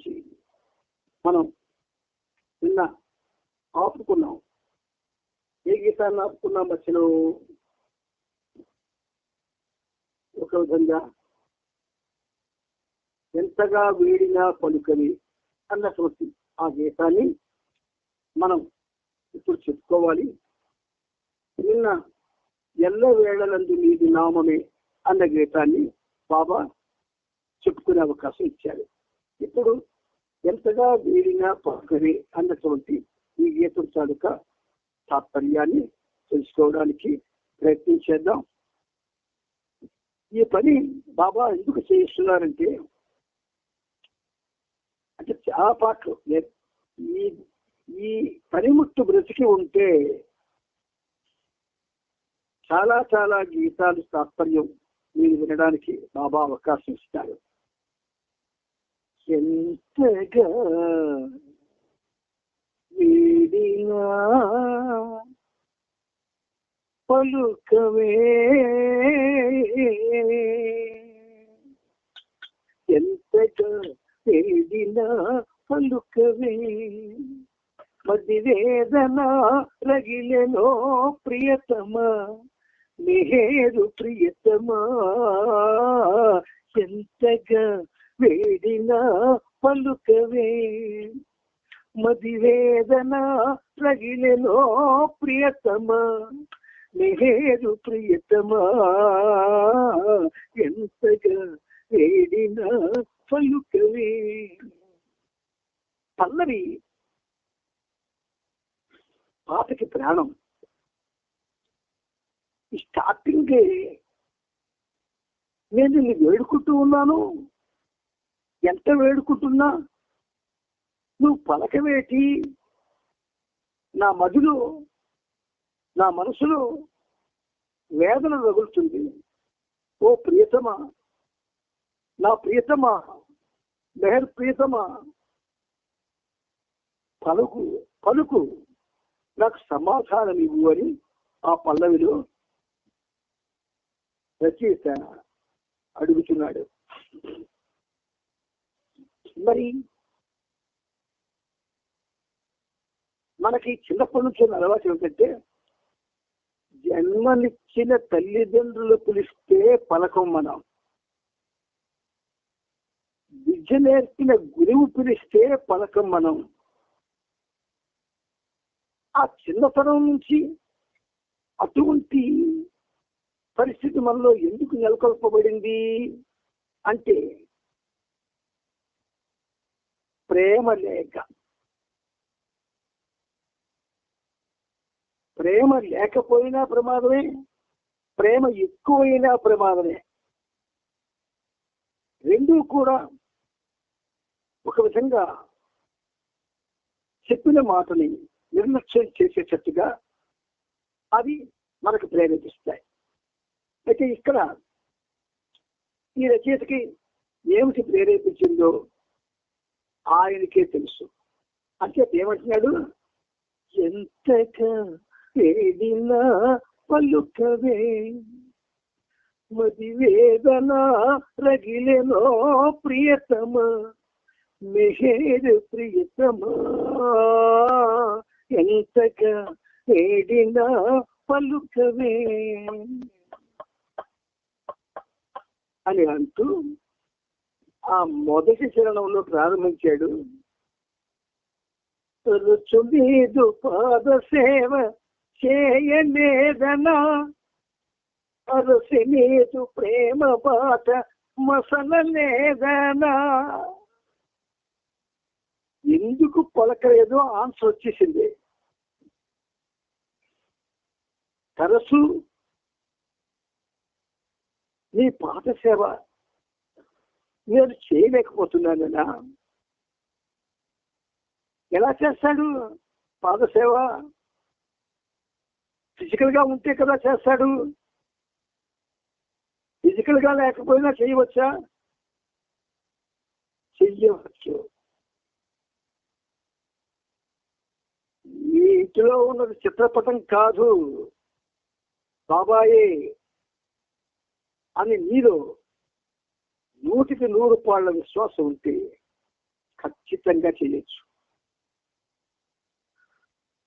గురించి మనం నిన్న ఆపుకున్నాం. ఏ గీతాన్ని ఆపుకున్నాం వచ్చిన ఒక విధంగా ఎంతగా వేడినా పలుకని అన్నటువంటి ఆ గీతాన్ని మనం ఇప్పుడు చెప్పుకోవాలి. నిన్న ఎల్ల వేళలందు నీది నామమే అన్న గీతాన్ని బాబా చెప్పుకునే అవకాశం ఇచ్చారు. ఇప్పుడు ఎంతగా వీడినా పలుకవి అన్నటువంటి ఈ గీతం తాలూక తాత్పర్యాన్ని తెలుసుకోవడానికి ప్రయత్నించేద్దాం ఈ పని బాబా ఎందుకు చేయిస్తున్నారంటే అంటే చాలా పాటలు ఈ ఈ పనిముట్టు బ్రతికి ఉంటే చాలా చాలా గీతాలు తాత్పర్యం మీరు వినడానికి బాబా అవకాశం ఇస్తారు. ఎంతగా వీడినా పలుకవే. ఎంతగా వేడినా పలుకవే. మది వేదన రగిలెనో ప్రియతమ మేరు ప్రియతమా. ఎంతగా వేడినా పలుకవే మది వేదన రగిలెనో ప్రియతమా మేరు ప్రియతమా ఎంతగా వేడిన పలుకవే. పల్లవి పాటకి ప్రాణం. ఈ స్టార్టింగ్ నేను నిన్ను వేడుకుంటూ ఉన్నాను. ఎంత వేడుకుంటున్నా? నువ్వు పలకవేటి? నా మదిలో నా మనసులో వేదన రగులుతుంది. ఓ ప్రియతమా నా ప్రియతమా మెహర్ ప్రియతమా పలుకు పలుకు నాకు సమాధానం ఇవ్వు అని ఆ పల్లవిలో రచయిత అడుగుతున్నాడు. మరి మనకి చిన్నప్పటి నుంచి ఉన్న అలవాటు ఏమిటంటే జన్మనిచ్చిన తల్లిదండ్రులు పిలిస్తే పలకం మనం. విద్య నేర్పిన గురువు పిలిస్తే పలకం మనం. ఆ చిన్నతనం నుంచి అటువంటి పరిస్థితి మనలో ఎందుకు నెలకొల్పబడింది అంటే ప్రేమ లేక. ప్రేమ లేకపోయినా ప్రమాదమే ప్రేమ ఎక్కువైనా ప్రమాదమే. రెండూ కూడా ఒక విధంగా చెప్పిన మాటని నిర్లక్ష్యం చేసేటట్టుగా అవి మనకు ప్రేరేపిస్తాయి. అయితే ఇక్కడ ఈ రచయితకి ఏమిటి ప్రేరేపించిందో ఆయనకే తెలుసు. అంటే ఏమంటున్నాడు? ఎంతగా వేడినా పలుకవే మది వేదన రగిలెనో ప్రియతమ మెహేరు ప్రియతమా. ఎంతగా వేడినా పలుకవే అని అంటూ ఆ మొదటి చరణంలో ప్రారంభించాడు. రుచుమీదు పాద సేవ చేయలేదనా? అరసి నీదు ప్రేమ బాట మసలలేదనా? ఎందుకు పలకలేదు ఆన్సర్ వచ్చేసింది. తరచు నీ పాత సేవ నేను చేయలేకపోతున్నానన్నా. ఎలా చేస్తాడు? పాదసేవ ఫిజికల్గా ఉంటే కదా చేస్తాడు. ఫిజికల్గా లేకపోయినా చేయవచ్చా? చెయ్యవచ్చు. ఈ ఇంటిలో ఉన్నది చిత్రపటం కాదు. బాబాయే అని మీరు నూటికి నూరు పాళ్ళ విశ్వాసం ఉంటే ఖచ్చితంగా చేయొచ్చు.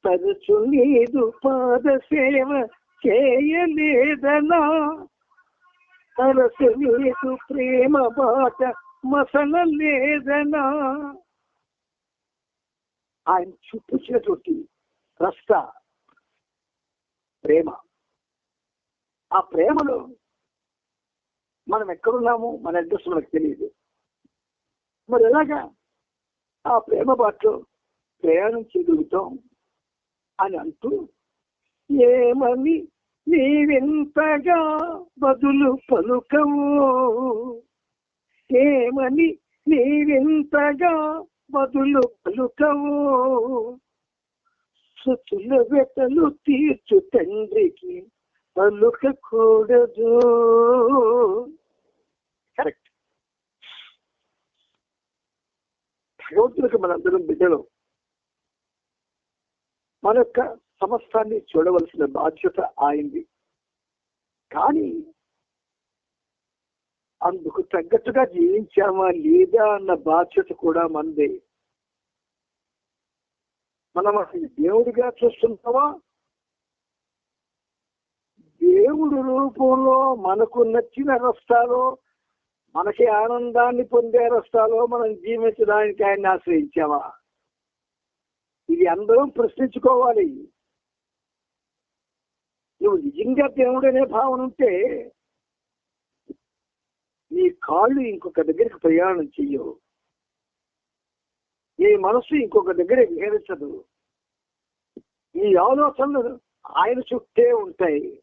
తరచు నీదు పాద సేవ చేయలేదనా? తరచు నీదు ప్రేమ బాట మసల లేదనా ఆయన చూపించినటువంటి రష్ట ప్రేమ. ఆ ప్రేమలో మనం ఎక్కడున్నాము మన అడ్రస్ మనకు తెలియదు. మరి ఎలాగా ఆ ప్రేమ బాటలో ప్రయాణం చేయగలుగుతాం అని అంటూ ఏమని నీవెంతగా బదులు పలుకవు? ఏమని నీవెంతగా బదులు పలుకవు? సుతుల వెతలు తీర్చు తండ్రికి పలుకకూడదు కరెక్ట్ భగవంతునికి మనందరం బిడ్డలు. మన యొక్క సమస్తాన్ని చూడవలసిన బాధ్యత ఆయింది కానీ అందుకు తగ్గట్టుగా జీవించామా లేదా అన్న బాధ్యత కూడా మనదే. మనం అసలు దేవుడిగా చూస్తున్నామా దేవుడు రూపంలో మనకు నచ్చిన రస్తాలో మనకి ఆనందాన్ని పొందే రస్తాలో మనం జీవించడానికి ఆయన్ని ఆశ్రయించామా? ఇది అందరం ప్రశ్నించుకోవాలి. నువ్వు నిజంగా దేవుడనే భావన ఉంటే నీ కాళ్ళు ఇంకొక దగ్గరికి ప్రయాణం చెయ్యవు. నీ మనసు ఇంకొక దగ్గర విహరించదు నీ ఆలోచనలు ఆయన చుట్టే ఉంటాయి.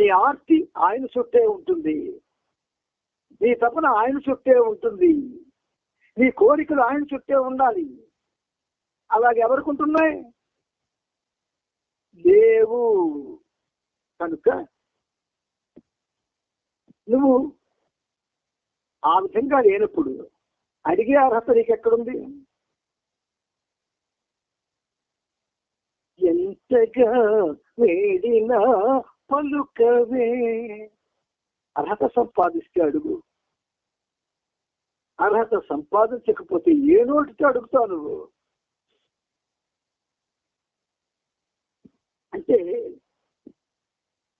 నీ ఆర్తి ఆయన చుట్టే ఉంటుంది. నీ తపన ఆయన చుట్టే ఉంటుంది. నీ కోరికలు ఆయన చుట్టే ఉండాలి. అలాగే ఎవరికుంటున్నాయి? లేవు. కనుక నువ్వు ఆ విధంగా లేనప్పుడు అడిగే అర్హత నీకు ఎక్కడుంది ఎంతగా వేడినా పలుకవే. అర్హత సంపాదిస్తే అడుగు. అర్హత సంపాదించకపోతే ఏ నోటితో అడుగుతావు నువ్వు? అంటే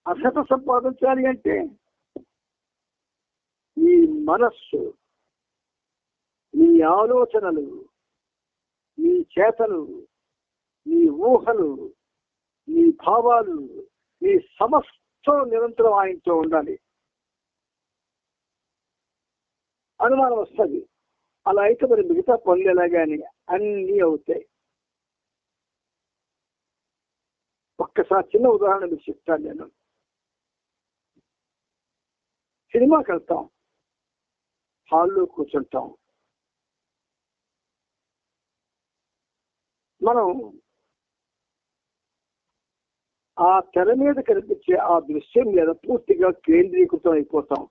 అర్హత సంపాదించాలి అంటే నీ మనస్సు నీ ఆలోచనలు నీ చేతలు నీ ఊహలు నీ భావాలు మీ సమస్తం నిరంతరం ఆయనతో ఉండాలి. అనుమానం వస్తుంది. అలా అయితే మరి మిగతా పనులు ఎలాగాని అన్నీ అవుతాయి. ఒక్కసారి చిన్న ఉదాహరణ మీకు చెప్తాను నేను. సినిమాకి వెళ్తాం. హాల్లో కూర్చుంటాం. మనం ఆ తెర మీద కనిపించే ఆ దృశ్యం మీద పూర్తిగా కేంద్రీకృతం అయిపోతాం.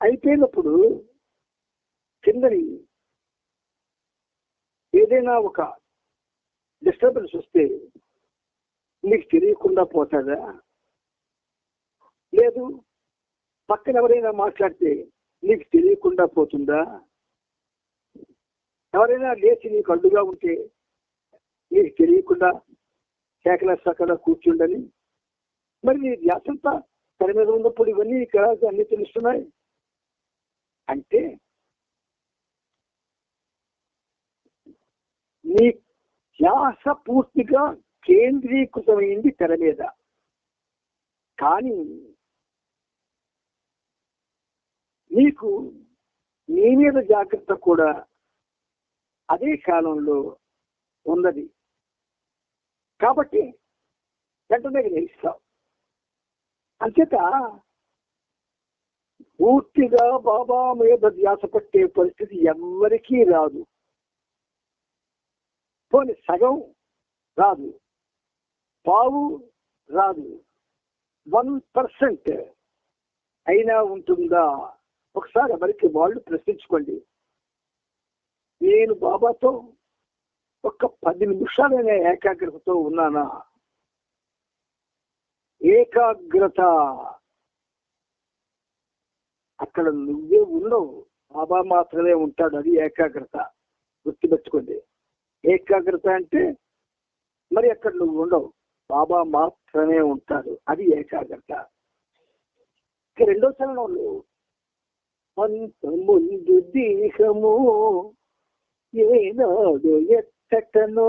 అయిపోయినప్పుడు కిందని ఏదైనా ఒక డిస్టర్బెన్స్ వస్తే నీకు తెలియకుండా పోతుందా? లేదు పక్కన ఎవరైనా మాట్లాడితే నీకు తెలియకుండా పోతుందా? ఎవరైనా లేచి నీకు అడ్డుగా ఉంటే నీకు తెలియకుండా కేకల సకల కూర్చుండని. మరి నీ ధ్యాసంతా తన మీద ఉన్నప్పుడు ఇవన్నీ ఇక్కడ అన్ని తెలుస్తున్నాయి? అంటే నీ ధ్యాస పూర్తిగా కేంద్రీకృతమైంది తెర మీద. కానీ నీకు నీ మీద జాగ్రత్త కూడా అదే కాలంలో ఉన్నది. కాబట్టి వెంటనే గ్రహిస్తావు అంచేత పూర్తిగా బాబా మీద ధ్యాస పట్టే పరిస్థితి ఎవ్వరికీ రాదు. పోని సగం రాదు. పావు రాదు. వన్ పర్సెంట్ అయినా ఉంటుందా? ఒకసారి ఎవరికి వాళ్ళు ప్రశ్నించుకోండి. నేను బాబాతో ఒక పది నిమిషాలైనా ఏకాగ్రతతో ఉన్నానా? ఏకాగ్రత. అక్కడ నువ్వే ఉండవు బాబా మాత్రమే ఉంటాడు అది ఏకాగ్రత. గుర్తుపెట్టుకోండి. ఏకాగ్రత అంటే మరి అక్కడ నువ్వు ఉండవు. బాబా మాత్రమే ఉంటాడు అది ఏకాగ్రత. ఇక రెండో చరణంలో అంత ముందు దేహము ఏనాడు ఎత్తటనో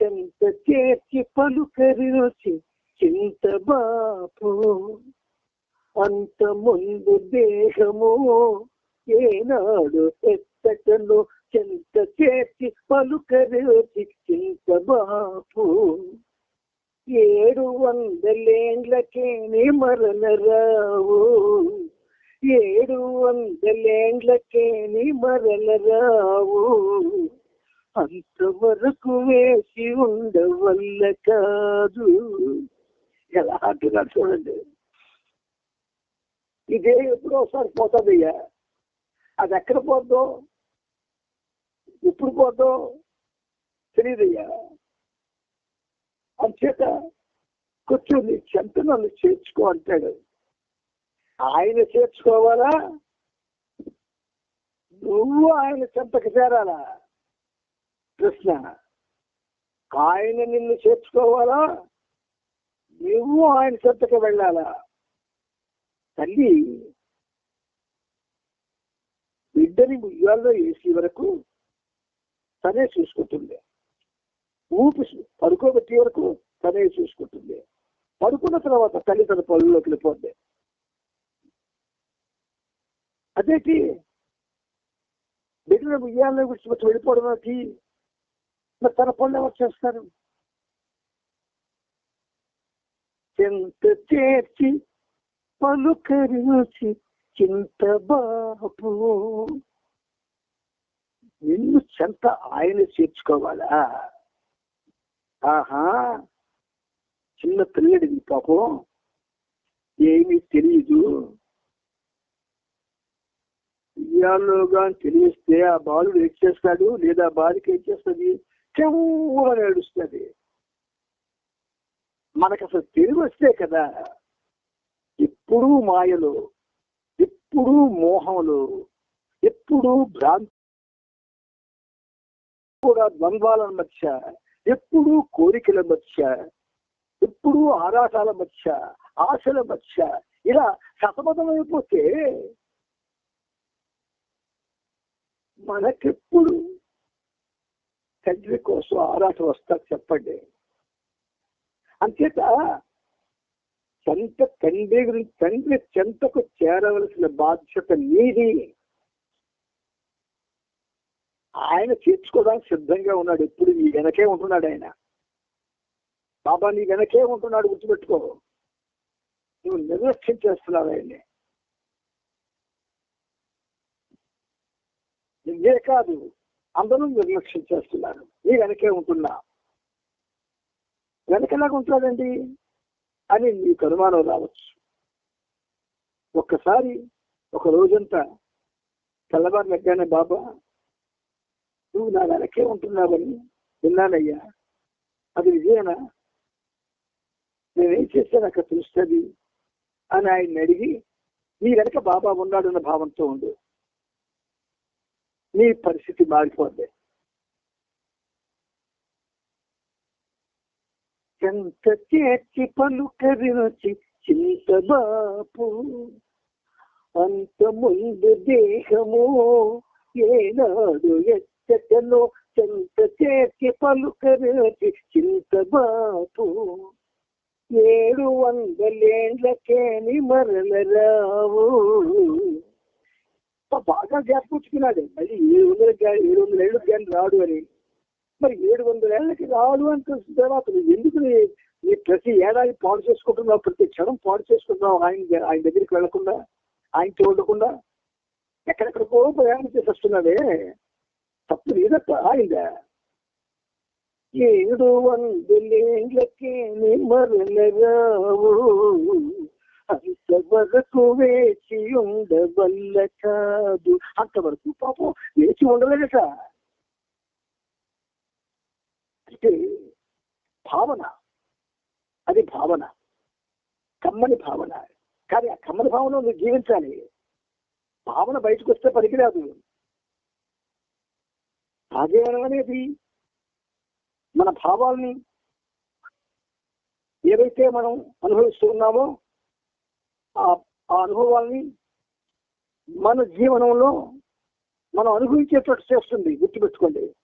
చెంత చేర్చి పలుకరిచి చింత బాపు అంత ముందు దేహము ఏనాడు ఎత్తటను. చెంత చేర్చి పలుకరిచి చింత బాపు ఏడు వందలేండ్లకేని మరణ రావు ఏడు వందలేండ్లకేని మరణ రావు అంతవరకు వేసి ఉండవల్ల కాదు. ఎలా అంటున్నాడు చూడండి. ఇదే ఎప్పుడో ఒకసారి పోతుందయ్యా. అది ఎక్కడ పోద్దో ఎప్పుడు పోద్దో తెలియదయ్యా అంచేత కొంచెం నీ చెంత నన్ను చేర్చుకో అంటాడు. ఆయన చేర్చుకోవాలా? నువ్వు ఆయన చెంతకు చేరాలా? ప్రశ్న ఆయన నిన్ను చేర్చుకోవాలా? నువ్వు ఆయన చెంతకు వెళ్ళాలా? తల్లి బిడ్డని ఉయ్యాల్లో వేసి వరకు తనే చూసుకుంటుంది ఊపి పడుకోబెట్టే వరకు తనే చూసుకుంటుంది పడుకున్న తర్వాత తల్లి తన పనుల్లోకి వెళ్ళిపోద్ది. అదేటి? బిడ్డను ఉయ్యాల్లో విడిచిపెట్టి వెళ్ళిపోవడానికి మరి తన పనులు ఎవరు చేస్తారు? చింత చేర్చి పలుకరించి చింత బాపు నిన్ను చెంత ఆయన చేర్చుకోవాలా? ఆహా చిన్న పిల్లడిది పాపం. ఏమీ తెలియదు ఇయాల్లోగా తెలియస్తే ఆ బాలుడు ఏం చేస్తాడు? లేదా బాలిక ఏం చేస్తుంది? చెవుమని ఏడుస్తుంది. మనకు అసలు తెలివి వస్తే కదా ఎప్పుడూ మాయలు ఎప్పుడూ మోహములు ఎప్పుడూ భ్రాంతి కూడా ద్వంద్వాల మధ్య ఎప్పుడూ కోరికల మధ్య ఎప్పుడూ ఆరాటాల మధ్య ఆశల మధ్య ఇలా సతమతమైపోతే మనకెప్పుడు తండ్రి కోసం ఆరాటం వస్తా చెప్పండి. అంతేత చెంత తండ్రి గురించి తండ్రి చెంతకు చేరవలసిన బాధ్యత నీది ఆయన తీర్చుకోవడానికి సిద్ధంగా ఉన్నాడు. ఎప్పుడు నీ వెనకే ఉంటున్నాడు ఆయన. బాబా నీ వెనకే ఉంటున్నాడు గుర్తుపెట్టుకో. నువ్వు నిర్లక్ష్యం చేస్తున్నావు ఆయన్ని. నువ్వే కాదు అందరూ నిర్లక్ష్యం చేస్తున్నారు. నీ వెనకే ఉంటున్నా. వెనకలాగా ఉంటాడండి అని నీకు అనుమానం రావచ్చు. ఒక్కసారి ఒక రోజంతా తెల్లవారు లెగ్గానే బాబా నువ్వు నా వెనకే ఉంటున్నావని విన్నానయ్యా. అది నిజేనా నేనేం చేస్తే నాకు తెలుస్తుంది అని ఆయన్ని అడిగి నీ వెనక బాబా ఉన్నాడన్న భావంతో ఉండు. నీ పరిస్థితి మారిపోద్ది. ఎంత చేర్చి పలుకరినొచ్చి చింత బాపు అంత ముందు దేహము ఏనాడు ఎచ్చటలో చెంత చేర్చి పలుకరినొచ్చి చింత బాపు ఏడు వందలేండ్లకేని మరల రావు. బాగా గ్యాప్ పుచ్చుకున్నాడు. మళ్ళీ ఏడు వందల ఏడు వందల ఏళ్ళకి కానీ రాడు అని. మరి ఏడు వందల ఏళ్ళకి రాడు అని తెలిసిన తర్వాత నువ్వు ఎందుకు నీ- ప్రతి ఏడాది పాడు చేసుకుంటున్నావు? ప్రతి క్షణం పాడు చేసుకుంటున్నావు ఆయన ఆయన దగ్గరికి వెళ్ళకుండా ఆయన చూడకుండా ఎక్కడెక్కడికో ప్రయాణం చేసి వస్తున్నావే తప్పు లేదప్ప ఆయన. ఏడు వందలేండ్లకే మరల రావు అంతవరకు వేచి ఉండవల్ల కాదు. అంతవరకు పాపం వేచి ఉండలేదట అంటే భావన అది భావన కమ్మని భావన. కానీ ఆ కమ్మని భావన నువ్వు జీవించాలి. భావన బయటకు వస్తే పనికిరాదు. భాగ్యవనం అనేది మన భావాల్ని ఏవైతే మనం అనుభవిస్తూ ఉన్నామో ఆ ఆ అనుభవాల్ని మన జీవనంలో మనం అనుభవించేటట్టు చేస్తుంది గుర్తుపెట్టుకోండి.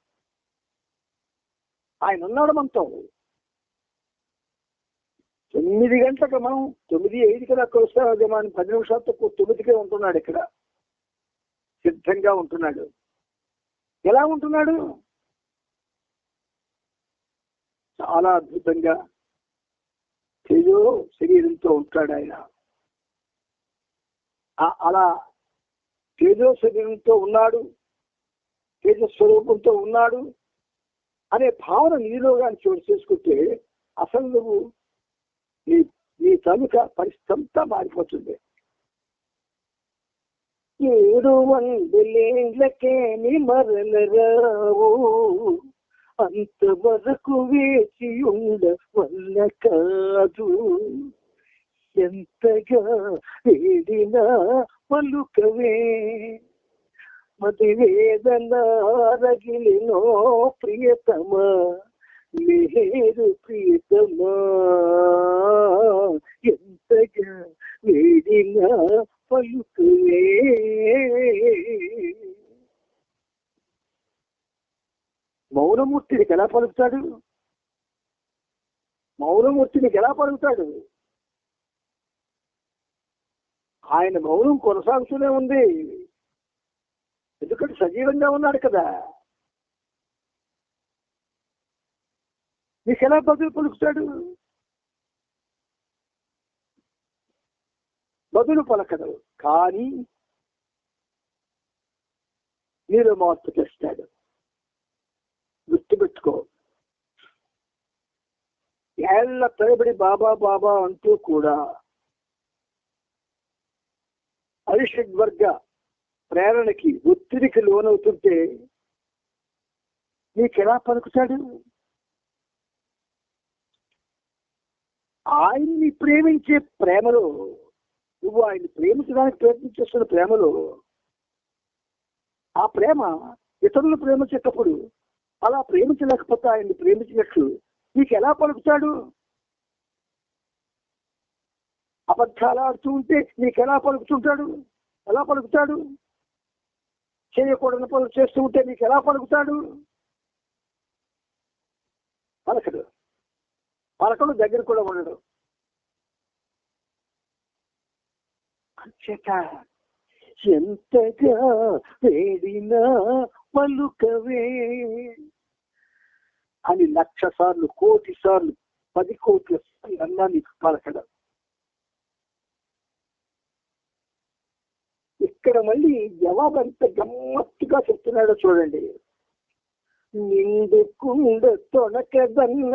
ఆయన ఉన్నాడు మనతో. తొమ్మిది గంటలకు మనం తొమ్మిది ఐదు కదా వస్తాం మనం పది నిమిషాలతో తొమ్మిదికే ఉంటున్నాడు ఇక్కడ. సిద్ధంగా ఉంటున్నాడు. ఎలా ఉంటున్నాడు? చాలా అద్భుతంగా. తేజో శరీరంతో ఉంటాడు ఆయన. అలా తేజో శరీరంతో ఉన్నాడు తేజ స్వరూపంతో ఉన్నాడు అనే భావన నీలో కానీ చోటు చేసుకుంటే అసలు నువ్వు నీ నీ తనుక పరిస్థితి అంతా మారిపోతుంది. ఏడు వందలేండ్లకే మరలరావు అంతవరకు వేచి ఉండ వల్ల కాదు. ఎంతగా వేడినా పలుకవే. మతి వేదన రగిలినో ప్రియతమా లేరు ప్రియతమా ఎంతగా వేడినా పలుకవే. మౌనమూర్తిని ఎలా పలుకుతాడు? మౌనమూర్తిని ఎలా పలుకుతాడు? ఆయన మౌనం కొనసాగుతూనే ఉంది. ఎందుకంటే సజీవంగా ఉన్నాడు కదా. నీకు ఎలా బదులు పలుకుతాడు. బదులు పలకడు. కానీ నీలో మార్పు తెస్తాడు. గుర్తుపెట్టుకో. ఏళ్ళ తరబడి బాబా బాబా అంటూ కూడా అరిషడ్ వర్గ ప్రేరణకి ఒత్తిడికి లోనవుతుంటే నీకెలా పలుకుతాడు? ఆయన్ని ప్రేమించే ప్రేమలో నువ్వు ఆయన్ని ప్రేమించడానికి ప్రయత్నించేస్తున్న ప్రేమలో ఆ ప్రేమ ఇతరులు ప్రేమించేటప్పుడు అలా ప్రేమించలేకపోతే ఆయన్ని ప్రేమించినట్లు నీకు ఎలా పలుకుతాడు? అబద్ధాలు ఆడుతూ ఉంటే నీకు ఎలా పలుకుతుంటాడు? ఎలా పలుకుతాడు? చేయకూడని పనులు చేస్తూ ఉంటే నీకు ఎలా పలుకుతాడు? పలకడు. పలకడు దగ్గర కూడా ఉండడు. అంచేత ఎంతగా వేడినా పలుకవే. అని లక్ష సార్లు కోటి సార్లు పది కోట్ల సార్లు అన్నా నీకు పలకడం. ఇక్కడ మళ్ళీ జవాబు ఎంత గమ్మత్తుగా చెప్తున్నాడో చూడండి. నిండు కుండ తొనకదన్న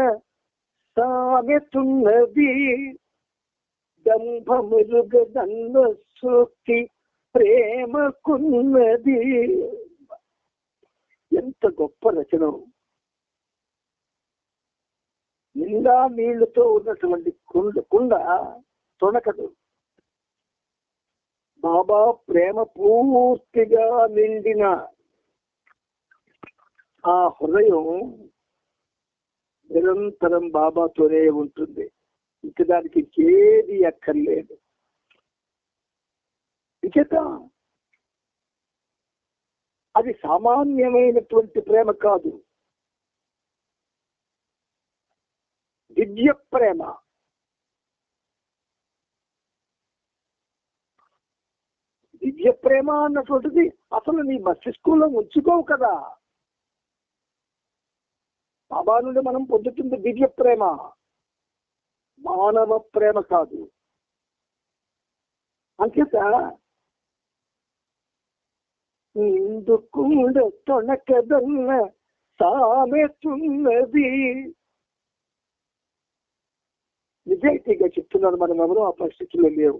సామెతున్నది దంభములుగదన్న సూక్తి ప్రేమకున్నది. ఎంత గొప్ప రచన. నిండా నీళ్ళతో ఉన్నటువంటి కుండ కుండ తొనకదు. బాబా ప్రేమ పూర్తిగా నిండిన ఆ హృదయం నిరంతరం బాబాతోనే ఉంటుంది. ఇంక దానికి ఏది అక్కర్లేదు. ఇంకేత అది సామాన్యమైనటువంటి ప్రేమ కాదు. దివ్య ప్రేమ. దివ్య ప్రేమ అన్నటువంటిది అసలు నీ మస్తిష్కంలో ఉంచుకోవు కదా. బాబా నుండి మనం పొందుతుంది దివ్య ప్రేమ. మానవ ప్రేమ కాదు. అంచేత ఇందుకుండ తొనకదన్న సామెతున్నది. నిజాయితీగా చెప్తున్నాను మనం ఎవరు ఆ పరిస్థితుల్లో లేవు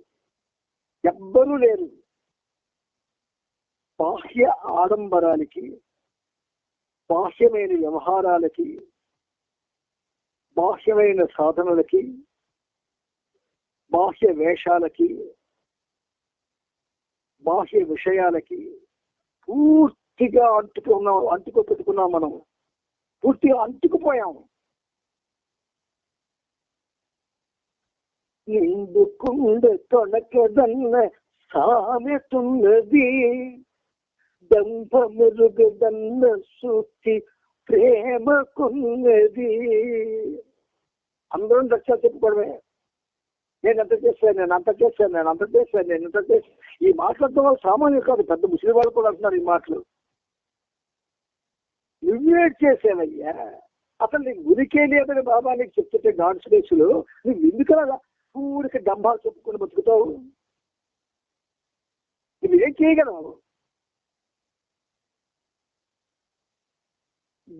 ఎవ్వరూ లేరు. బాహ్య ఆడంబరానికి బాహ్యమైన వ్యవహారాలకి బాహ్యమైన సాధనలకి బాహ్య వేషాలకి బాహ్య విషయాలకి పూర్తిగా అంటుకున్నాం అంటుకు పెట్టుకున్నాం మనం. పూర్తిగా అంటుకుపోయాం. ఎందుకుండ తొడకదన్న సామెతున్నది. దంభ సూక్తి ప్రేమ ప్రేమకున్నది. అందరం లక్ష్యాలు చెప్పుకోవడమే నేను ఎంత చేశాను నేను అంత చేశాను నేను అంత చేశాను నేను ఇంత చేశాను. ఈ మాట్లాడటం వాళ్ళు సామాన్యం కాదు పెద్ద ముసలి వాళ్ళు కూడా అంటున్నారు ఈ మాటలు. నువ్వే చేసావయ్యా అసలు నీకు గురికే లేదని బాబా నీకు చెప్తుంటే డాన్స్ స్పేస్లో నువ్వు ఎందుకలా ఊరికి డంబాలు చెప్పుకుని బతుకుతావు? నువ్వేం చేయగలవు?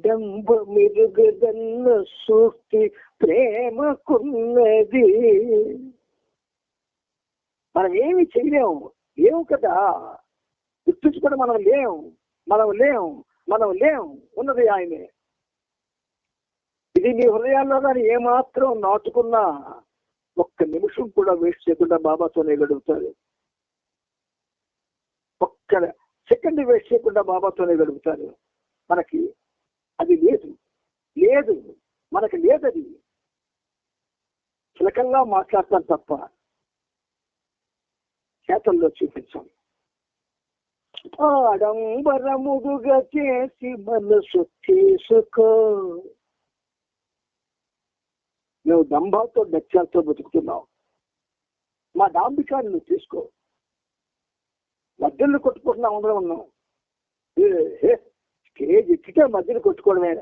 డంబ మెరుగదన్న సూక్తి ప్రేమకున్నది. మనం ఏమి చేయలేము ఏం కదా? గుర్తుంచుకొని మనం లేం మనం లేం మనం లేం ఉన్నది ఆయనే. ఇది మీ హృదయాల్లో కానీ ఏమాత్రం నాటుకున్నా ఒక్క నిమిషం కూడా వేస్ట్ చేయకుండా బాబాతోనే గడుపుతారు. ఒక్క సెకండ్ వేస్ట్ చేయకుండా బాబాతోనే గడుపుతారు. మనకి అది లేదు. లేదు. మనకి లేదది చిలకంగా మాట్లాడతాం తప్ప చేతల్లో చూపించాం. ఆడంబరముడుగా చేసి మనసు తీసుకో మేము దంభాతో డచ్చాలతో బతుకుతున్నాం మా డాంబికాన్ని నువ్వు తీసుకో. మధ్యలో కొట్టుకుంటున్నా ఉండడం ఉన్నాం. ఏ, ఏ, ఎక్కితే మధ్యలో కొట్టుకోవడమేనా?